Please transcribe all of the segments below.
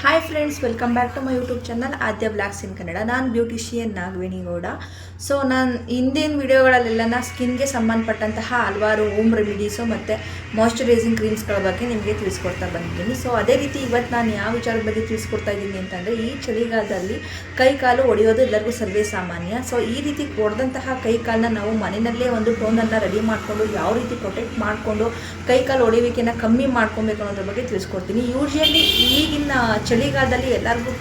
Hi friends welcome back to my YouTube channel Aadya blogs in Kannada ನಾನು beautician Nagaveni Gowda. So ನಾನು ಹಿಂದಿನ ವಿಡಿಯೋಗಳಲ್ಲೆಲ್ಲ ಸ್ಕಿನ್ಗೆ ಸಂಬಂಧಪಟ್ಟಂತಹ ಹಲವಾರು, ಹೋಮ್ ರೆಮಿಡೀಸು ಮತ್ತು ಮಾಯ್ಚರೈಸಿಂಗ್ ಕ್ರೀಮ್ಸ್ಗಳ ಬಗ್ಗೆ ನಿಮಗೆ ತಿಳಿಸ್ಕೊಡ್ತಾ ಬಂದಿದ್ದೀನಿ. ಸೊ ಅದೇ ರೀತಿ ಇವತ್ತು ನಾನು ಯಾವ ವಿಚಾರದ ಬಗ್ಗೆ ತಿಳಿಸ್ಕೊಡ್ತಾ ಇದ್ದೀನಿ ಅಂತಂದರೆ, ಈ ಚಳಿಗಾಲದಲ್ಲಿ ಕೈ ಕಾಲು ಒಡೆಯೋದು ಎಲ್ಲರಿಗೂ ಸರ್ವೇ ಸಾಮಾನ್ಯ. ಸೊ ಈ ರೀತಿ ಹೊಡೆದಂತಹ ಕೈ ಕಾಲನ್ನ ನಾವು ಮನೆಯಲ್ಲೇ ಒಂದು ಟೋನನ್ನು ರೆಡಿ ಮಾಡಿಕೊಂಡು ಯಾವ ರೀತಿ ಪ್ರೊಟೆಕ್ಟ್ ಮಾಡಿಕೊಂಡು ಕೈ ಕಾಲು ಒಡೆಯುವಿಕೆನ ಕಮ್ಮಿ ಮಾಡ್ಕೊಬೇಕು ಅನ್ನೋದ್ರ ಬಗ್ಗೆ ತಿಳಿಸ್ಕೊಡ್ತೀನಿ. ಯೂಶಲಿ ಈಗಿನ ಚಳಿಗಾಲದಲ್ಲಿ ಎಲ್ಲರಿಗೂ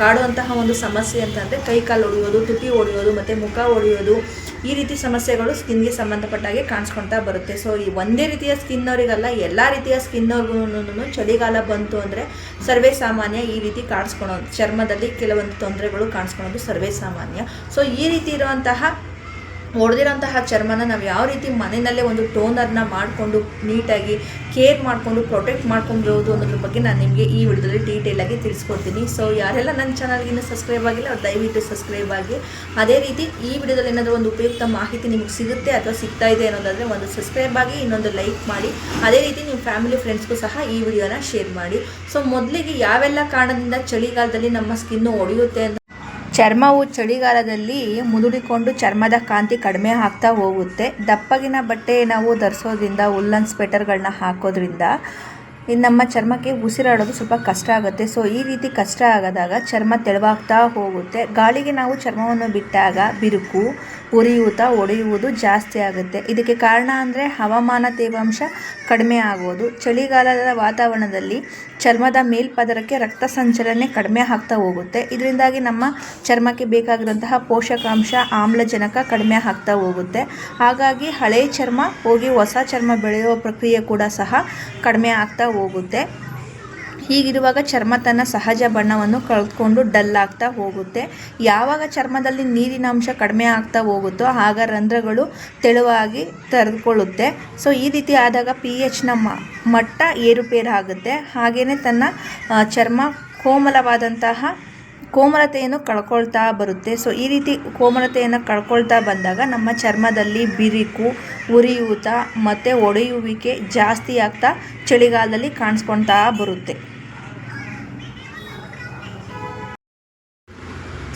ಕಾಡುವಂತಹ ಒಂದು ಸಮಸ್ಯೆ ಅಂತಂದರೆ ಕೈ ಕಾಲು ಒಡೆಯೋದು, ತುಟಿ ಒಡೆಯೋದು, ಮತ್ತು ಮುಖ ಒಡೆಯೋದು, ಈ ರೀತಿ ಸಮಸ್ಯೆಗಳು ಸ್ಕಿನ್ಗೆ ಸಂಬಂಧಪಟ್ಟಾಗೆ ಕಾಣಿಸ್ಕೊಳ್ತಾ ಬರುತ್ತೆ. ಸೊ ಈ ಒಂದೇ ರೀತಿಯ ಸ್ಕಿನ್ನವರಿಗಲ್ಲ ಎಲ್ಲ ರೀತಿಯ ಸ್ಕಿನ್ನವ್ರಿಗೂ ಚಳಿಗಾಲ ಬಂತು ಅಂದರೆ ಸರ್ವೇ ಸಾಮಾನ್ಯ ಈ ರೀತಿ ಕಾಣಿಸ್ಕೊಳೋದು ಚರ್ಮದಲ್ಲಿ ಕೆಲವೊಂದು ತೊಂದರೆಗಳು ಕಾಣಿಸ್ಕೊಳೋದು ಸರ್ವೇ ಸಾಮಾನ್ಯ. ಸೊ ಈ ರೀತಿ ಇರುವಂತಹ ಹೊಡೆದಿರೋಂತಹ ಚರ್ಮನ ನಾವು ಯಾವ ರೀತಿ ಮನೆಯಲ್ಲೇ ಒಂದು ಟೋನರ್ನ ಮಾಡಿಕೊಂಡು ನೀಟಾಗಿ ಕೇರ್ ಮಾಡಿಕೊಂಡು ಪ್ರೊಟೆಕ್ಟ್ ಮಾಡ್ಕೊಂಡಿರೋದು ಅನ್ನೋದ್ರ ಬಗ್ಗೆ ನಾನು ನಿಮಗೆ ಈ ವಿಡಿಯೋದಲ್ಲಿ ಡೀಟೇಲಾಗಿ ತಿಳಿಸ್ಕೊಡ್ತೀನಿ. ಸೊ ಯಾರೆಲ್ಲ ನನ್ನ ಚಾನಲ್ಗೆ ಇನ್ನೂ ಸಬ್ಸ್ಕ್ರೈಬ್ ಆಗಿಲ್ಲ ಅವ್ರು ದಯವಿಟ್ಟು ಸಬ್ಸ್ಕ್ರೈಬ್ ಆಗಿ. ಅದೇ ರೀತಿ ಈ ವಿಡಿಯೋದಲ್ಲಿ ಏನಾದರೂ ಒಂದು ಉಪಯುಕ್ತ ಮಾಹಿತಿ ನಿಮಗೆ ಸಿಗುತ್ತೆ ಅಥವಾ ಸಿಗ್ತಾ ಇದೆ ಅನ್ನೋದಾದರೆ ಒಂದು ಸಬ್ಸ್ಕ್ರೈಬ್ ಆಗಿ ಇನ್ನೊಂದು ಲೈಕ್ ಮಾಡಿ. ಅದೇ ರೀತಿ ನಿಮ್ಮ ಫ್ಯಾಮಿಲಿ ಫ್ರೆಂಡ್ಸ್ಗೂ ಸಹ ಈ ವಿಡಿಯೋನ ಶೇರ್ ಮಾಡಿ. ಸೊ ಮೊದಲಿಗೆ ಯಾವೆಲ್ಲ ಕಾರಣದಿಂದ ಚಳಿಗಾಲದಲ್ಲಿ ನಮ್ಮ ಸ್ಕಿನ್ನು ಒಡೆಯುತ್ತೆ ಚರ್ಮವು ಚಳಿಗಾಲದಲ್ಲಿ ಮುದುಡಿಕೊಂಡು ಚರ್ಮದ ಕಾಂತಿ ಕಡಿಮೆ ಆಗ್ತಾ ಹೋಗುತ್ತೆ. ದಪ್ಪಗಿನ ಬಟ್ಟೆ ನಾವು ಧರಿಸೋದ್ರಿಂದ ಉಲ್ಲನ್ ಸ್ವೆಟರ್ಗಳನ್ನ ಹಾಕೋದ್ರಿಂದ ನಮ್ಮ ಚರ್ಮಕ್ಕೆ ಉಸಿರಾಡೋದು ಸ್ವಲ್ಪ ಕಷ್ಟ ಆಗುತ್ತೆ. ಸೊ ಈ ರೀತಿ ಕಷ್ಟ ಆಗದಾಗ ಚರ್ಮ ತೆಳುವಾಗ್ತಾ ಹೋಗುತ್ತೆ. ಗಾಳಿಗೆ ನಾವು ಚರ್ಮವನ್ನು ಬಿಟ್ಟಾಗ ಬಿರುಕು ಉರಿಯೂತ ಒಡೆಯುವುದು ಜಾಸ್ತಿ ಆಗುತ್ತೆ. ಇದಕ್ಕೆ ಕಾರಣ ಅಂದರೆ ಹವಾಮಾನ ತೇವಾಂಶ ಕಡಿಮೆ ಆಗೋದು. ಚಳಿಗಾಲದ ವಾತಾವರಣದಲ್ಲಿ ಚರ್ಮದ ಮೇಲ್ಪದರಕ್ಕೆ ರಕ್ತ ಸಂಚಲನೆ ಕಡಿಮೆ ಆಗ್ತಾ ಹೋಗುತ್ತೆ. ಇದರಿಂದಾಗಿ ನಮ್ಮ ಚರ್ಮಕ್ಕೆ ಬೇಕಾಗಿರುವಂತಹ ಪೋಷಕಾಂಶ, ಆಮ್ಲಜನಕ ಕಡಿಮೆ ಆಗ್ತಾ ಹೋಗುತ್ತೆ. ಹಾಗಾಗಿ ಹಳೆಯ ಚರ್ಮ ಹೋಗಿ ಹೊಸ ಚರ್ಮ ಬೆಳೆಯುವ ಪ್ರಕ್ರಿಯೆ ಕೂಡ ಸಹ ಕಡಿಮೆ ಆಗ್ತಾ ಹೋಗುತ್ತೆ. ಹೀಗಿರುವಾಗ ಚರ್ಮ ತನ್ನ ಸಹಜ ಬಣ್ಣವನ್ನು ಕಳೆದುಕೊಂಡು ಡಲ್ ಆಗ್ತಾ ಹೋಗುತ್ತೆ. ಯಾವಾಗ ಚರ್ಮದಲ್ಲಿ ನೀರಿನ ಅಂಶ ಕಡಿಮೆ ಆಗ್ತಾ ಹೋಗುತ್ತೋ ಆಗ ರಂಧ್ರಗಳು ತೆಳುವಾಗಿ ತೆರೆದುಕೊಳ್ಳುತ್ತೆ. ಸೊ ಈ ರೀತಿ ಆದಾಗ ಪಿ ಎಚ್ನ ಮಟ್ಟ ಏರುಪೇರಾಗುತ್ತೆ. ಹಾಗೆಯೇ ತನ್ನ ಚರ್ಮ ಕೋಮಲವಾದಂತಹ ಕೋಮಲತೆಯನ್ನು ಕಳ್ಕೊಳ್ತಾ ಬರುತ್ತೆ. ಸೊ ಈ ರೀತಿ ಕೋಮಲತೆಯನ್ನು ಕಳ್ಕೊಳ್ತಾ ಬಂದಾಗ ನಮ್ಮ ಚರ್ಮದಲ್ಲಿ ಬಿರುಕು, ಉರಿಯೂತ ಮತ್ತು ಒಡೆಯುವಿಕೆ ಜಾಸ್ತಿ ಆಗ್ತಾ ಚಳಿಗಾಲದಲ್ಲಿ ಕಾಣಿಸ್ಕೊಳ್ತಾ ಬರುತ್ತೆ.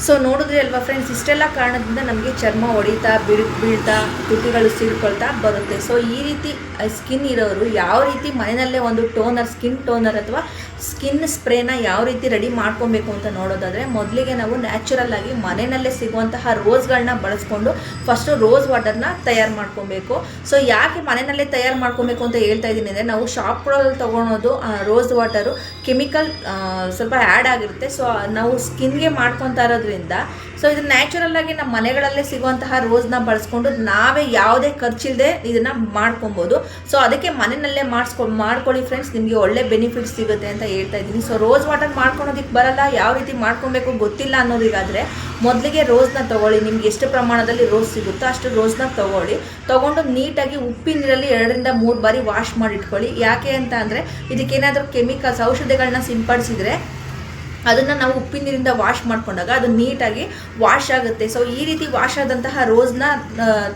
ಸೊ ನೋಡಿದ್ರೆ ಅಲ್ವಾ ಫ್ರೆಂಡ್ಸ್ ಇಷ್ಟೆಲ್ಲ ಕಾರಣದಿಂದ ನಮಗೆ ಚರ್ಮ ಹೊಡಿತಾ ಬಿಡ್ ಬೀಳ್ತಾ, ತುಟಿಗಳು ಸೀಳ್ಕೊಳ್ತಾ ಬರುತ್ತೆ. ಸೊ ಈ ರೀತಿ ಸ್ಕಿನ್ ಇರೋರು ಯಾವ ರೀತಿ ಮನೆಯಲ್ಲೇ ಒಂದು ಟೋನರ್ ಸ್ಕಿನ್ ಟೋನರ್ ಅಥವಾ ಸ್ಕಿನ್ ಸ್ಪ್ರೇನ ಯಾವ ರೀತಿ ರೆಡಿ ಮಾಡ್ಕೊಬೇಕು ಅಂತ ನೋಡೋದಾದರೆ, ಮೊದಲಿಗೆ ನಾವು ನ್ಯಾಚುರಲ್ ಆಗಿ ಮನೆಯಲ್ಲೇ ಸಿಗುವಂತಹ ರೋಸ್ಗಳನ್ನ ಬಳಸ್ಕೊಂಡು ಫಸ್ಟು ರೋಸ್ ವಾಟರ್ನ ತಯಾರು ಮಾಡ್ಕೊಬೇಕು. ಸೊ ಯಾಕೆ ಮನೆಯಲ್ಲೇ ತಯಾರು ಮಾಡ್ಕೊಬೇಕು ಅಂತ ಹೇಳ್ತಾ ಇದ್ದೀನಿ ಅಂದರೆ, ನಾವು ಶಾಪ್ಗಳಲ್ಲಿ ತೊಗೊಳೋದು ರೋಸ್ ವಾಟರು ಕೆಮಿಕಲ್ ಸ್ವಲ್ಪ ಆ್ಯಡ್ ಆಗಿರುತ್ತೆ. ಸೊ ನಾವು ಸ್ಕಿನ್ಗೆ ಮಾಡ್ಕೊತಾ ಇರೋದ್ರಿಂದ ಸೊ ಇದು ನ್ಯಾಚುರಲ್ ಆಗಿ ನಮ್ಮ ಮನೆಗಳಲ್ಲೇ ಸಿಗುವಂತಹ ರೋಸ್ನ ಬಳಸ್ಕೊಂಡು ನಾವೇ ಯಾವುದೇ ಖರ್ಚಿಲ್ಲದೆ ಇದನ್ನ ಮಾಡ್ಕೊಬೋದು. ಸೊ ಅದಕ್ಕೆ ಮನೆಯಲ್ಲೇ ಮಾಡಿಸ್ಕೊ, ಮಾಡ್ಕೊಳ್ಳಿ ಫ್ರೆಂಡ್ಸ್ ನಿಮಗೆ ಒಳ್ಳೆ ಬೆನಿಫಿಟ್ ಸಿಗುತ್ತೆ ಅಂತ ಹೇಳ್ತಾ ಇದ್ದೀನಿ. ಸೊ ರೋಸ್ ವಾಟರ್ ಮಾಡ್ಕೊಳೋದಕ್ಕೆ ಬರಲ್ಲ, ಯಾವ ರೀತಿ ಮಾಡ್ಕೊಬೇಕು ಗೊತ್ತಿಲ್ಲ ಅನ್ನೋದಿಗಾದ್ರೆ ಮೊದಲಿಗೆ ರೋಸ್ನ ತಗೊಳ್ಳಿ, ನಿಮ್ಗೆ ಎಷ್ಟು ಪ್ರಮಾಣದಲ್ಲಿ ರೋಸ್ ಸಿಗುತ್ತೋ ಅಷ್ಟು ರೋಸ್ನ ತಗೊಳ್ಳಿ. ತಗೊಂಡು ನೀಟಾಗಿ ಉಪ್ಪಿನ ಎರಡರಿಂದ ಮೂರು ಬಾರಿ ವಾಶ್ ಮಾಡಿ ಇಟ್ಕೊಳ್ಳಿ ಯಾಕೆ ಅಂತ ಅಂದರೆ ಇದಕ್ಕೇನಾದರೂ ಕೆಮಿಕಲ್ಸ್ ಔಷಧಿಗಳನ್ನ ಸಿಂಪಡಿಸಿದ್ರೆ ಅದನ್ನು ನಾವು ಉಪ್ಪಿನ ನೀರಿಂದ ವಾಶ್ ಮಾಡ್ಕೊಂಡಾಗ ಅದು ನೀಟಾಗಿ ವಾಶ್ ಆಗುತ್ತೆ. ಸೊ ಈ ರೀತಿ ವಾಶ್ ಆದಂತಹ ರೋಸ್ನ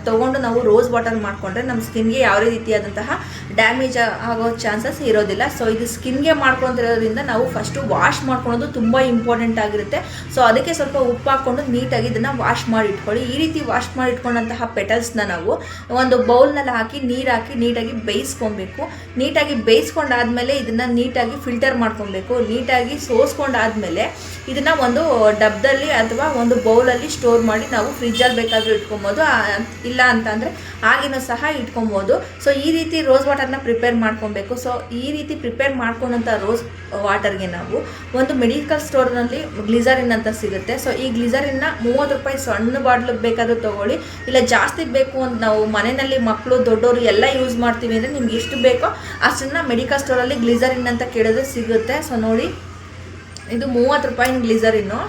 ತೊಗೊಂಡು ನಾವು ರೋಸ್ ವಾಟರ್ ಮಾಡಿಕೊಂಡ್ರೆ ನಮ್ಮ ಸ್ಕಿನ್ಗೆ ಯಾವುದೇ ರೀತಿಯಾದಂತಹ ಡ್ಯಾಮೇಜ್ ಆಗೋ ಚಾನ್ಸಸ್ ಇರೋದಿಲ್ಲ. ಸೊ ಇದು ಸ್ಕಿನ್ಗೆ ಮಾಡ್ಕೊತಿರೋದ್ರಿಂದ ನಾವು ಫಸ್ಟು ವಾಶ್ ಮಾಡ್ಕೊಳೋದು ತುಂಬ ಇಂಪಾರ್ಟೆಂಟ್ ಆಗಿರುತ್ತೆ. ಸೊ ಅದಕ್ಕೆ ಸ್ವಲ್ಪ ಉಪ್ಪು ಹಾಕ್ಕೊಂಡು ನೀಟಾಗಿ ಇದನ್ನು ವಾಶ್ ಮಾಡಿ ಇಟ್ಕೊಳ್ಳಿ. ಈ ರೀತಿ ವಾಶ್ ಮಾಡಿ ಇಟ್ಕೊಂಡಂತಹ ಪೆಟಲ್ಸ್ನ ನಾವು ಒಂದು ಬೌಲ್ನಲ್ಲಿ ಹಾಕಿ ನೀರು ಹಾಕಿ ನೀಟಾಗಿ ಬೇಯಿಸ್ಕೊಬೇಕು. ನೀಟಾಗಿ ಬೇಯಿಸ್ಕೊಂಡಾದ್ಮೇಲೆ ಇದನ್ನು ನೀಟಾಗಿ ಫಿಲ್ಟರ್ ಮಾಡ್ಕೊಬೇಕು. ನೀಟಾಗಿ ಸೋಸ್ಕೊಂಡಾದ್ಮೇಲೆ ಇದನ್ನು ಒಂದು ಡಬ್ಬದಲ್ಲಿ ಅಥವಾ ಒಂದು ಬೌಲಲ್ಲಿ ಸ್ಟೋರ್ ಮಾಡಿ ನಾವು ಫ್ರಿಜ್ಜಲ್ಲಿ ಬೇಕಾದರೂ ಇಟ್ಕೊಬೋದು. ಇಲ್ಲ ಅಂತಂದರೆ ಆಗಿನೂ ಸಹ ಇಟ್ಕೊಬೋದು. ಸೊ ಈ ರೀತಿ ರೋಸ್ ವಾಟರ್ನ ಪ್ರಿಪೇರ್ ಮಾಡ್ಕೊಬೇಕು. ಸೊ ಈ ರೀತಿ ಪ್ರಿಪೇರ್ ಮಾಡ್ಕೊಂಡಂಥ ರೋಸ್ ವಾಟರ್ಗೆ ನಾವು ಒಂದು ಮೆಡಿಕಲ್ ಸ್ಟೋರ್ನಲ್ಲಿ ಗ್ಲಿಸರಿನ್ ಅಂತ ಸಿಗುತ್ತೆ. ಸೊ ಈ ಗ್ಲಿಸರಿನ್ನ ಮೂವತ್ತು ರೂಪಾಯಿ ಸಣ್ಣ ಬಾಟ್ಲು ಬೇಕಾದರೂ ತೊಗೊಳ್ಳಿ. ಇಲ್ಲ, ಜಾಸ್ತಿ ಬೇಕು ಅಂತ ನಾವು ಮನೆಯಲ್ಲಿ ಮಕ್ಕಳು ದೊಡ್ಡವರು ಎಲ್ಲ ಯೂಸ್ ಮಾಡ್ತೀವಿ ಅಂದರೆ ನಿಮ್ಗೆ ಎಷ್ಟು ಬೇಕೋ ಅಷ್ಟನ್ನು ಮೆಡಿಕಲ್ ಸ್ಟೋರಲ್ಲಿ ಗ್ಲಿಸರಿನ್ ಅಂತ ಕೇಳಿದ್ರೆ ಸಿಗುತ್ತೆ. ಸೊ ನೋಡಿ. ಇದು ಮೂವತ್ತು ರೂಪಾಯಿನ ಗ್ಲಿಸರಿನ್ನು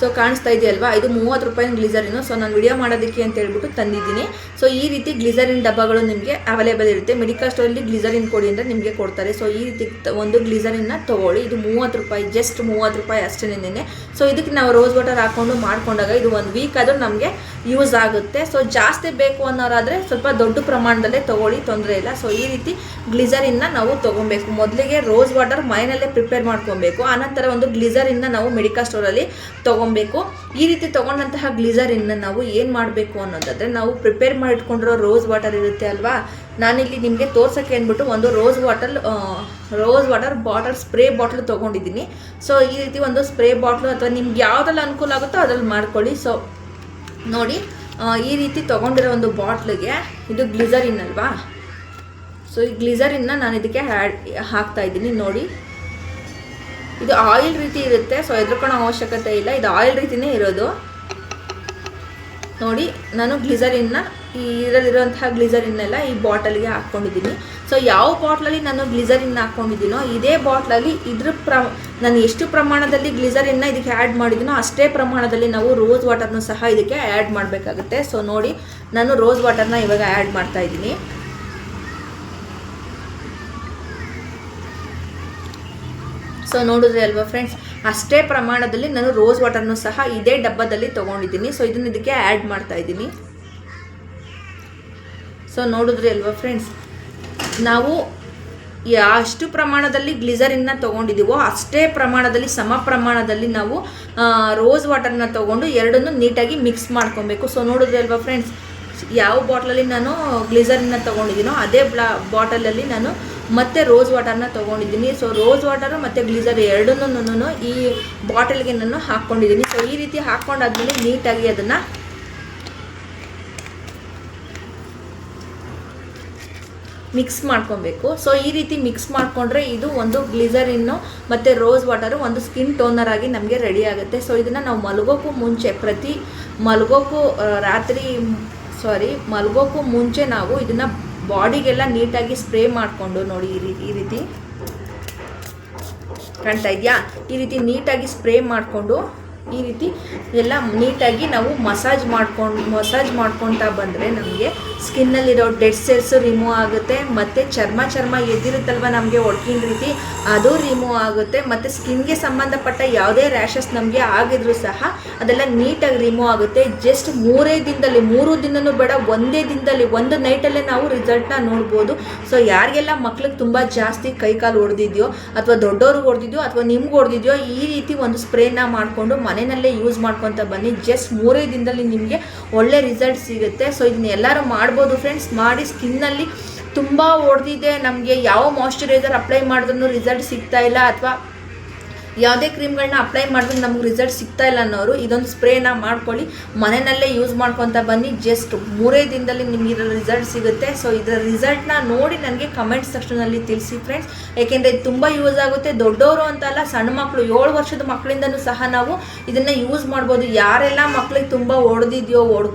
ಸೊ ಕಾಣಿಸ್ತಾ ಇದೆಯಲ್ವಾ? ಇದು ಮೂವತ್ತು ರೂಪಾಯಿನ ಗ್ಲಿಸರಿನು ಸೊ ನಾನು ವಿಡಿಯೋ ಮಾಡೋದಕ್ಕೆ ಅಂತ ಹೇಳ್ಬಿಟ್ಟು ತಂದಿದ್ದೀನಿ. ಸೊ ಈ ರೀತಿ ಗ್ಲಿಸರಿನ್ ಡಬ್ಬಗಳು ನಿಮಗೆ ಅವೈಲೇಬಲ್ ಇರುತ್ತೆ. ಮೆಡಿಕಲ್ ಸ್ಟೋರಲ್ಲಿ ಗ್ಲಿಸರಿನ್ ಕೊಡಿ ಅಂದರೆ ನಿಮಗೆ ಕೊಡ್ತಾರೆ. ಸೊ ಈ ರೀತಿ ಒಂದು ಗ್ಲಿಸರಿನ್ನ ತೊಗೊಳ್ಳಿ. ಇದು ಮೂವತ್ತು ರೂಪಾಯಿ ಜಸ್ಟ್ ಮೂವತ್ತು ರೂಪಾಯಿ ಅಷ್ಟೇನೆ ಸೊ ಇದಕ್ಕೆ ನಾವು ರೋಸ್ ವಾಟರ್ ಹಾಕೊಂಡು ಮಾಡ್ಕೊಂಡಾಗ ಇದು ಒಂದು ವೀಕ್ ಆದರೂ ನಮಗೆ ಯೂಸ್ ಆಗುತ್ತೆ. ಸೊ ಜಾಸ್ತಿ ಬೇಕು ಅನ್ನೋರಾದರೆ ಸ್ವಲ್ಪ ದೊಡ್ಡ ಪ್ರಮಾಣದಲ್ಲೇ ತೊಗೊಳ್ಳಿ. ತೊಂದರೆ ಇಲ್ಲ. ಸೊ ಈ ರೀತಿ ಗ್ಲಿಸರಿನ್ನ ನಾವು ತೊಗೊಬೇಕು ಮೊದಲಿಗೆ ರೋಸ್ ವಾಟರ್ ಮನೆಯಲ್ಲೇ ಪ್ರಿಪೇರ್ ಮಾಡ್ಕೊಬೇಕು ಆನಂತರ ಒಂದು ಗ್ಲಿಸರಿನ್ನ ನಾವು ಮೆಡಿಕಲ್ ಸ್ಟೋರಲ್ಲಿ ತೊಗೊಬೇಕು ಈ ರೀತಿ ತೊಗೊಂಡಂತಹ ಗ್ಲೀಸರಿನ್ನ ನಾವು ಏನು ಮಾಡಬೇಕು ಅನ್ನೋದಾದರೆ ನಾವು ಪ್ರಿಪೇರ್ ಮಾಡಿಟ್ಕೊಂಡಿರೋ ರೋಸ್ ವಾಟರ್ ಇರುತ್ತೆ ಅಲ್ವಾ? ನಾನಿಲ್ಲಿ ನಿಮಗೆ ತೋರ್ಸೋಕ್ಕೆ ಅಂದ್ಬಿಟ್ಟು ಒಂದು rose water rose water bottle, spray bottle ತೊಗೊಂಡಿದ್ದೀನಿ. ಸೊ, ಈ ರೀತಿ ಒಂದು ಸ್ಪ್ರೇ ಬಾಟ್ಲು ಅಥವಾ ನಿಮ್ಗೆ ಯಾವುದ್ರಲ್ಲಿ ಅನುಕೂಲ ಆಗುತ್ತೋ ಅದ್ರಲ್ಲಿ ಮಾಡ್ಕೊಳ್ಳಿ. ಸೊ, ನೋಡಿ ಈ ರೀತಿ ತೊಗೊಂಡಿರೋ ಒಂದು ಬಾಟ್ಲಿಗೆ ಇದು ಗ್ಲಿಸರಿನ್ ಅಲ್ವಾ? ಸೊ, ಈ ಗ್ಲಿಸರಿನ್ನ ನಾನು ಇದಕ್ಕೆ ಆ್ಯಡ್ ಹಾಕ್ತಾ ಇದ್ದೀನಿ. ನೋಡಿ ಇದು ಆಯಿಲ್ ರೀತಿ ಇರುತ್ತೆ ಸೊ ಎದ್ರುಕೊಳ್ಳೋ ಅವಶ್ಯಕತೆ ಇಲ್ಲ. ಇದು ಆಯಿಲ್ ರೀತಿನೇ ಇರೋದು. ನೋಡಿ, ನಾನು ಗ್ಲಿಸರಿನ್ನ, ಈ ಇದರಲ್ಲಿರುವಂತಹ ಗ್ಲಿಸರಿನ್ನೆಲ್ಲ ಈ ಬಾಟಲ್ಗೆ ಹಾಕ್ಕೊಂಡಿದ್ದೀನಿ. ಸೊ ಯಾವ ಬಾಟ್ಲಲ್ಲಿ ನಾನು ಗ್ಲಿಸರಿನ್ನ ಹಾಕ್ಕೊಂಡಿದ್ದೀನೋ, ಇದೇ ಬಾಟ್ಲಲ್ಲಿ ಇದ್ರ ಪ್ರ, ನಾನು ಎಷ್ಟು ಪ್ರಮಾಣದಲ್ಲಿ ಗ್ಲಿಸರಿನ್ನ ಇದಕ್ಕೆ ಆ್ಯಡ್ ಮಾಡಿದ್ದೀನೋ, ಅಷ್ಟೇ ಪ್ರಮಾಣದಲ್ಲಿ ನಾವು ರೋಸ್ ವಾಟರ್ನ ಸಹ ಇದಕ್ಕೆ ಆ್ಯಡ್ ಮಾಡಬೇಕಾಗುತ್ತೆ. ಸೊ ನೋಡಿ, ನಾನು ರೋಸ್ ವಾಟರ್ನ ಇವಾಗ ಆ್ಯಡ್ ಮಾಡ್ತಾ ಇದ್ದೀನಿ. ಸೊ ನೋಡಿದ್ರೆ ಅಲ್ವಾ ಫ್ರೆಂಡ್ಸ್ ಅಷ್ಟೇ ಪ್ರಮಾಣದಲ್ಲಿ ನಾನು ರೋಸ್ ವಾಟರ್ನು ಸಹ ಇದೇ ಡಬ್ಬದಲ್ಲಿ ತೊಗೊಂಡಿದ್ದೀನಿ. ಸೊ ಇದನ್ನು ಇದಕ್ಕೆ ಆ್ಯಡ್ ಮಾಡ್ತಾ ಇದ್ದೀನಿ. ಸೊ ನೋಡಿದ್ರಿ ಅಲ್ವಾ ಫ್ರೆಂಡ್ಸ್ ನಾವು ಅಷ್ಟು ಪ್ರಮಾಣದಲ್ಲಿ ಗ್ಲಿಸರಿನ್ನ ತೊಗೊಂಡಿದ್ದೀವೋ, ಅಷ್ಟೇ ಪ್ರಮಾಣದಲ್ಲಿ, ಸಮ ಪ್ರಮಾಣದಲ್ಲಿ ನಾವು ರೋಸ್ ವಾಟರ್ನ ತೊಗೊಂಡು ಎರಡನ್ನೂ ನೀಟಾಗಿ ಮಿಕ್ಸ್ ಮಾಡ್ಕೊಬೇಕು. ಸೊ ನೋಡಿದ್ರಿ ಅಲ್ವಾ ಫ್ರೆಂಡ್ಸ್ ಯಾವ ಬಾಟ್ಲಲ್ಲಿ ನಾನು ಗ್ಲಿಸರಿನ್ನ ತೊಗೊಂಡಿದ್ದೀನೋ, ಅದೇ ಬ್ಲಾ ಬಾಟಲಲ್ಲಿ ನಾನು ಮತ್ತೆ ರೋಸ್ ವಾಟರ್ನ ತೊಗೊಂಡಿದ್ದೀನಿ. ಸೊ ರೋಸ್ ವಾಟರು ಮತ್ತು ಗ್ಲೀಸರ್ ಎರಡನ್ನೂ ಈ ಬಾಟಲ್ಗೆ ನಾನು ಹಾಕ್ಕೊಂಡಿದ್ದೀನಿ. ಸೊ ಈ ರೀತಿ ಹಾಕ್ಕೊಂಡಾದ್ಮೇಲೆ ನೀಟಾಗಿ ಅದನ್ನು ಮಿಕ್ಸ್ ಮಾಡ್ಕೊಬೇಕು. ಸೊ ಈ ರೀತಿ ಮಿಕ್ಸ್ ಮಾಡಿಕೊಂಡ್ರೆ ಇದು ಒಂದು ಗ್ಲಿಸರಿನ್ನು ಮತ್ತು ರೋಸ್ ವಾಟರು ಒಂದು ಸ್ಕಿನ್ ಟೋನರ್ ಆಗಿ ನಮಗೆ ರೆಡಿ ಆಗುತ್ತೆ. ಸೊ ಇದನ್ನು ನಾವು ಮಲಗೋಕ್ಕೂ ಮುಂಚೆ ಪ್ರತಿ ಮಲಗೋಕ್ಕೂ ರಾತ್ರಿ ಸಾರಿ ಮಲಗೋಕ್ಕೂ ಮುಂಚೆ ನಾವು ಇದನ್ನು ಬಾಡಿಗೆಲ್ಲ ನೀಟಾಗಿ ಸ್ಪ್ರೇ ಮಾಡಿಕೊಂಡು ನೋಡಿ ಈ ರೀತಿ ಈ ರೀತಿ ಕಾಣ್ತಾ ಇದೆಯಾ? ಈ ರೀತಿ ನೀಟಾಗಿ ಸ್ಪ್ರೇ ಮಾಡಿಕೊಂಡು ಈ ರೀತಿ ಎಲ್ಲ ನೀಟಾಗಿ ನಾವು ಮಸಾಜ್ ಮಾಡ್ಕೊಂಡು ಮಸಾಜ್ ಮಾಡ್ಕೊತಾ ಬಂದರೆ ನಮಗೆ ಸ್ಕಿನ್ನಲ್ಲಿರೋ ಡೆಡ್ ಸೆಲ್ಸು ರಿಮೂವ್ ಆಗುತ್ತೆ, ಮತ್ತು ಚರ್ಮ ಚರ್ಮ ಎದ್ದಿರುತ್ತಲ್ವ ನಮಗೆ ಒಡ್ಕಿನ ರೀತಿ, ಅದು ರಿಮೂವ್ ಆಗುತ್ತೆ, ಮತ್ತು ಸ್ಕಿನ್ಗೆ ಸಂಬಂಧಪಟ್ಟ ಯಾವುದೇ ರ್ಯಾಷಸ್ ನಮಗೆ ಆಗಿದ್ರು ಸಹ ಅದೆಲ್ಲ ನೀಟಾಗಿ ರಿಮೂವ್ ಆಗುತ್ತೆ. ಜಸ್ಟ್ ಮೂರೇ ದಿನದಲ್ಲಿ, ಮೂರು ದಿನನೂ ಬೇಡ, ಒಂದೇ ದಿನದಲ್ಲಿ, ಒಂದು ನೈಟಲ್ಲೇ ನಾವು ರಿಸಲ್ಟ್ನ ನೋಡ್ಬೋದು. ಸೊ, ಯಾರಿಗೆಲ್ಲ ಮಕ್ಳಿಗೆ ತುಂಬ ಜಾಸ್ತಿ ಕೈ ಕಾಲು ಹೊಡೆದಿದ್ಯೋ ಅಥವಾ ದೊಡ್ಡವ್ರಿಗೆ ಹೊಡೆದಿದ್ಯೋ ಅಥವಾ ನಿಮ್ಗೆ ಹೊಡೆದಿದ್ಯೋ ಈ ರೀತಿ ಒಂದು ಸ್ಪ್ರೇನ ಮಾಡಿಕೊಂಡು ಮನೆಯಲ್ಲೇ ಯೂಸ್ ಮಾಡ್ಕೊತ ಬನ್ನಿ. ಜಸ್ಟ್ ಮೂರೇ ದಿನದಲ್ಲಿ ನಿಮಗೆ ಒಳ್ಳೆ ರಿಸಲ್ಟ್ ಸಿಗುತ್ತೆ. ಸೊ, ಇದನ್ನ ಎಲ್ಲರೂ ಮಾಡ್ಬೋದು ಫ್ರೆಂಡ್ಸ್ ಮಾಡಿ ಸ್ಕಿನ್ನಲ್ಲಿ ತುಂಬ ಹೊಡೆದಿದೆ ನಮಗೆ ಯಾವ ಮಾಯಶ್ಚರೈಸರ್ ಅಪ್ಲೈ ಮಾಡಿದ್ರೂ ರಿಸಲ್ಟ್ ಸಿಗ್ತಾ ಇಲ್ಲ. ಅಥವಾ ಯಾವುದೇ ಕ್ರೀಮ್ಗಳನ್ನ ಅಪ್ಲೈ ಮಾಡಿದ್ರೆ ನಮ್ಗೆ ರಿಸಲ್ಟ್ ಸಿಗ್ತಾ ಇಲ್ಲ ಅನ್ನೋರು, ಇದೊಂದು ಸ್ಪ್ರೇನ ಮಾಡ್ಕೊಳ್ಳಿ. ಮನೆಯಲ್ಲೇ ಯೂಸ್ ಮಾಡ್ಕೊತ ಬನ್ನಿ. ಜಸ್ಟ್ ಮೂರೇ ದಿನದಲ್ಲಿ ನಿಮಗೆ ಇದರ ರಿಸಲ್ಟ್ ಸಿಗುತ್ತೆ. ಸೊ ಇದರ ರಿಸಲ್ಟ್ನ ನೋಡಿ ನನಗೆ ಕಮೆಂಟ್ ಸೆಕ್ಷನಲ್ಲಿ ತಿಳಿಸಿ ಫ್ರೆಂಡ್ಸ್ ಏಕೆಂದರೆ ಇದು ತುಂಬ ಯೂಸ್ ಆಗುತ್ತೆ. ದೊಡ್ಡವರು ಅಂತಲ್ಲ ಸಣ್ಣ ಮಕ್ಕಳು ಏಳು ವರ್ಷದ ಮಕ್ಕಳಿಂದನೂ ಸಹ ನಾವು ಇದನ್ನು ಯೂಸ್ ಮಾಡ್ಬೋದು. ಯಾರೆಲ್ಲ ಮಕ್ಕಳಿಗೆ ತುಂಬ ಒಡೆದಿದೆಯೋ, ಒಡ್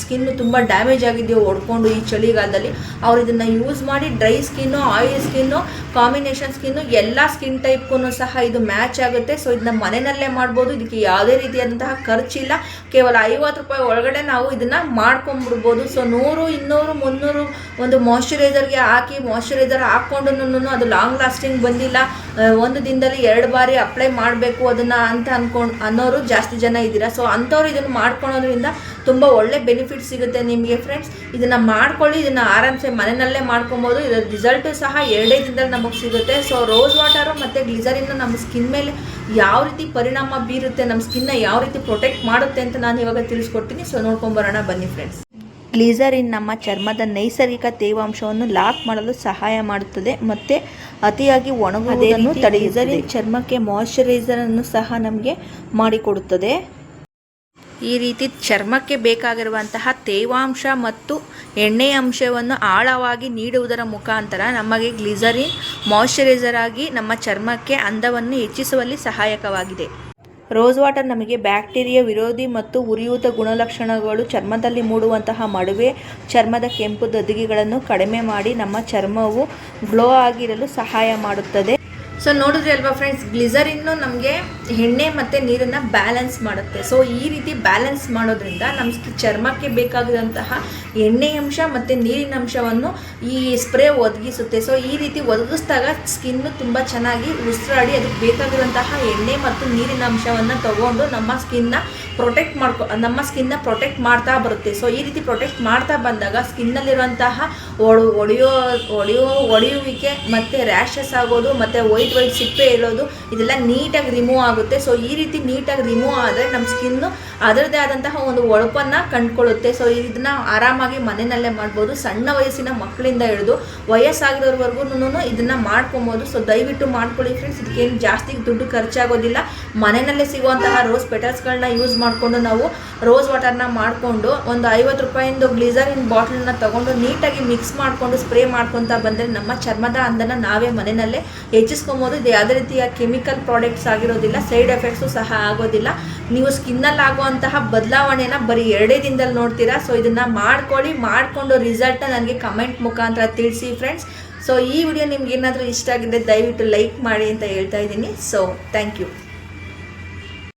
ಸ್ಕಿನ್ನು ತುಂಬ ಡ್ಯಾಮೇಜ್ ಆಗಿದೆಯೋ ಹೊಡ್ಕೊಂಡು ಈ ಚಳಿಗಾಲದಲ್ಲಿ, ಅವ್ರು ಇದನ್ನು ಯೂಸ್ ಮಾಡಿ dry skin oil skin combination skin ಎಲ್ಲ ಸ್ಕಿನ್ ಟೈಪ್ಗೂ ಸಹ ಇದು ಮ್ಯಾಚ್ ಆಗುತ್ತೆ. ಸೊ ಇದನ್ನ ಮನೆಯಲ್ಲೇ ಮಾಡ್ಬೋದು. ಇದಕ್ಕೆ ಯಾವುದೇ ರೀತಿಯಾದಂತಹ ಖರ್ಚಿಲ್ಲ. ಕೇವಲ ಐವತ್ತು ರೂಪಾಯಿ ಒಳಗಡೆ ನಾವು ಇದನ್ನು ಮಾಡ್ಕೊಂಡ್ಬಿಡ್ಬೋದು. ಸೊ ನೂರು, ಇನ್ನೂರು, ಮುನ್ನೂರು ಒಂದು ಮಾಯಶ್ಚರೈಸರ್ಗೆ ಹಾಕಿ ಮಾಯಶ್ಚರೈಸರ್ ಹಾಕ್ಕೊಂಡು ಅದು ಲಾಂಗ್ ಲಾಸ್ಟಿಂಗ್ ಬಂದಿಲ್ಲ. ಒಂದು ದಿನದಲ್ಲಿ ಎರಡು ಬಾರಿ ಅಪ್ಲೈ ಮಾಡಬೇಕು ಅದನ್ನು ಅಂತ ಅನ್ಕೊಂಡು, ಅನ್ನೋರು ಜಾಸ್ತಿ ಜನ ಇದ್ದೀರಾ. ಸೊ ಅಂಥವ್ರು ಇದನ್ನು ಮಾಡ್ಕೊಳೋದ್ರಿಂದ ತುಂಬ ಒಳ್ಳೆ ಬೆನಿಫಿಟ್ ಸಿಗುತ್ತೆ ನಿಮಗೆ ಫ್ರೆಂಡ್ಸ್ ಇದನ್ನು ಮಾಡ್ಕೊಳ್ಳಿ ಇದನ್ನು ಆರಾಮ್ಸೆ ಮನೆಯಲ್ಲೇ ಮಾಡ್ಕೊಬೋದು. ಇದರ ರಿಸಲ್ಟು ಸಹ ಎರಡೇ ದಿನದಲ್ಲಿ ನಮಗೆ ಸಿಗುತ್ತೆ. ಸೊ ರೋಸ್ ವಾಟರು ಮತ್ತು ಗ್ಲಿಸರಿನ್ ನಮ್ಮ ಸ್ಕಿನ್ ಮೇಲೆ ಯಾವ ರೀತಿ ಪರಿಣಾಮ ಬೀರುತ್ತೆ ನಮ್ಮ ಸ್ಕಿನ್ನ ಯಾವ ರೀತಿ ಪ್ರೊಟೆಕ್ಟ್ ಮಾಡುತ್ತೆ ಅಂತ ನಾನು ಇವಾಗ ತಿಳಿಸ್ಕೊಡ್ತೀನಿ. ಸೊ ನೋಡ್ಕೊಂಬರೋಣ ಬನ್ನಿ ಫ್ರೆಂಡ್ಸ್ ಗ್ಲೀಸರಿನ್ ನಮ್ಮ ಚರ್ಮದ ನೈಸರ್ಗಿಕ ತೇವಾಂಶವನ್ನು ಲಾಕ್ ಮಾಡಲು ಸಹಾಯ ಮಾಡುತ್ತದೆ ಮತ್ತು ಅತಿಯಾಗಿ ಒಣಗುವುದನ್ನು ತಡೆಯುತ್ತದೆ. ಚರ್ಮಕ್ಕೆ ಮಾಯಶ್ಚರೈಸರ್ ಅನ್ನು ಸಹ ನಮಗೆ ಮಾಡಿಕೊಡುತ್ತದೆ. ಈ ರೀತಿ ಚರ್ಮಕ್ಕೆ ಬೇಕಾಗಿರುವಂತಹ ತೇವಾಂಶ ಮತ್ತು ಎಣ್ಣೆಯ ಅಂಶವನ್ನು ಆಳವಾಗಿ ನೀಡುವುದರ ಮುಖಾಂತರ ನಮಗೆ ಗ್ಲಿಸರಿನ್, ಮಾಯಶ್ಚರೈಸರ್ ಆಗಿ ನಮ್ಮ ಚರ್ಮಕ್ಕೆ ಅಂದವನ್ನು ಹೆಚ್ಚಿಸುವಲ್ಲಿ ಸಹಾಯಕವಾಗಿದೆ. ರೋಸ್ ವಾಟರ್ ನಮಗೆ ಬ್ಯಾಕ್ಟೀರಿಯಾ ವಿರೋಧಿ ಮತ್ತು ಉರಿಯೂತ ಗುಣಲಕ್ಷಣಗಳು ಚರ್ಮದಲ್ಲಿ ಮೂಡುವಂತಹ ಮಡುವೆ, ಚರ್ಮದ ಕೆಂಪು ದದಿಗೆಗಳನ್ನು ಕಡಿಮೆ ಮಾಡಿ ನಮ್ಮ ಚರ್ಮವು ಗ್ಲೋ ಆಗಿರಲು ಸಹಾಯ ಮಾಡುತ್ತದೆ. ಸೊ ನೋಡಿದ್ರಿ ಅಲ್ವಾ ಫ್ರೆಂಡ್ಸ್ ಗ್ಲಿಸರಿನ್ನು ನಮಗೆ ಎಣ್ಣೆ ಮತ್ತು ನೀರನ್ನು ಬ್ಯಾಲೆನ್ಸ್ ಮಾಡುತ್ತೆ. ಸೊ ಈ ರೀತಿ ಬ್ಯಾಲೆನ್ಸ್ ಮಾಡೋದ್ರಿಂದ ನಮ್ಮ ಚರ್ಮಕ್ಕೆ ಬೇಕಾಗಿರುವಂತಹ ಎಣ್ಣೆ ಅಂಶ ಮತ್ತು ನೀರಿನ ಅಂಶವನ್ನು ಈ ಸ್ಪ್ರೇ ಒದಗಿಸುತ್ತೆ. ಸೊ ಈ ರೀತಿ ಒದಗಿಸಿದಾಗ ಸ್ಕಿನ್ನು ತುಂಬ ಚೆನ್ನಾಗಿ ಉಸಿರಾಡಿ, ಅದಕ್ಕೆ ಬೇಕಾಗಿರುವಂತಹ ಎಣ್ಣೆ ಮತ್ತು ನೀರಿನ ಅಂಶವನ್ನು ತಗೊಂಡು ನಮ್ಮ ಸ್ಕಿನ್ನ ಪ್ರೊಟೆಕ್ಟ್ ಮಾಡ್ಕೊ, ನಮ್ಮ ಸ್ಕಿನ್ನ ಪ್ರೊಟೆಕ್ಟ್ ಮಾಡ್ತಾ ಬರುತ್ತೆ. ಸೊ ಈ ರೀತಿ ಪ್ರೊಟೆಕ್ಟ್ ಮಾಡ್ತಾ ಬಂದಾಗ ಸ್ಕಿನ್ನಲ್ಲಿರುವಂತಹ ಒಡ, ಒಡೆಯೋ ಒಡೆಯೋ, ಒಡೆಯುವಿಕೆ ಮತ್ತು ರ್ಯಾಷಸ್ ಆಗೋದು ಮತ್ತು ವೈಟ್ ವೈಟ್ ಸಿಪ್ಪೆ ಇರೋದು ಇದೆಲ್ಲ ನೀಟಾಗಿ ರಿಮೂವ್ ಆಗುತ್ತೆ. ಸೊ ಈ ರೀತಿ ನೀಟಾಗಿ ರಿಮೂವ್ ಆದರೆ ನಮ್ಮ ಸ್ಕಿನ್ನು ಅದರದೇ ಆದಂತಹ ಒಂದು ಒಳಪನ್ನು ಕಂಡುಕೊಳ್ಳುತ್ತೆ. ಸೊ ಇದನ್ನ ಆರಾಮಾಗಿ ಮನೆಯಲ್ಲೇ ಮಾಡ್ಬೋದು. ಸಣ್ಣ ವಯಸ್ಸಿನ ಮಕ್ಕಳಿಂದ ಹಿಡಿದು ವಯಸ್ಸಾಗಿರೋವರೆಗೂ ಇದನ್ನು ಮಾಡ್ಕೊಬೋದು. ಸೊ ದಯವಿಟ್ಟು ಮಾಡ್ಕೊಳ್ಳಿ ಫ್ರೆಂಡ್ಸ್ ಇದಕ್ಕೇನು ಜಾಸ್ತಿ ದುಡ್ಡು ಖರ್ಚಾಗೋದಿಲ್ಲ. ಮನೆಯಲ್ಲೇ ಸಿಗುವಂತಹ ರೋಸ್ ಪೆಟಲ್ಸ್ಗಳನ್ನ ಯೂಸ್ ಮಾಡಿಕೊಂಡು ನಾವು ರೋಸ್ ವಾಟರ್ನ ಮಾಡಿಕೊಂಡು ಒಂದು ಐವತ್ತು ರೂಪಾಯಿಂದು ಗ್ಲಿಸರಿನ್ ಬಾಟ್ಲನ್ನ ತೊಗೊಂಡು ನೀಟಾಗಿ ಮಿಕ್ಸ್ ಮಾಡಿಕೊಂಡು ಸ್ಪ್ರೇ ಮಾಡ್ಕೊತಾ ಬಂದರೆ ನಮ್ಮ ಚರ್ಮದ ಅಂದನ ನಾವೇ ಮನೆಯಲ್ಲೇ ಹೆಚ್ಚಿಸ್ಕೊಬೋದು. ಇದು ಯಾವುದೇ ರೀತಿಯ ಕೆಮಿಕಲ್ ಪ್ರಾಡಕ್ಟ್ಸ್ ಆಗಿರೋದಿಲ್ಲ ಸೈಡ್ ಎಫೆಕ್ಟ್ಸು ಸಹ ಆಗೋದಿಲ್ಲ. ನೀವು ಸ್ಕಿನ್ನಲ್ಲಿ ಆಗುವಂತಹ ಬದಲಾವಣೆನ ಬರೀ ಎರಡೇ ದಿನದಲ್ಲಿ ನೋಡ್ತೀರಾ? ಸೊ ಇದನ್ನು ಮಾಡ್ಕೊಳ್ಳಿ, ಮಾಡಿಕೊಂಡು ರಿಸಲ್ಟ್ನ ನನಗೆ ಕಮೆಂಟ್ ಮುಖಾಂತರ ತಿಳಿಸಿ ಫ್ರೆಂಡ್ಸ್ ಸೊ ಈ ವಿಡಿಯೋ ನಿಮ್ಗೆ ಏನಾದರೂ ಇಷ್ಟ ಆಗಿದೆ ದಯವಿಟ್ಟು ಲೈಕ್ ಮಾಡಿ ಅಂತ ಹೇಳ್ತಾ ಇದ್ದೀನಿ. So thank you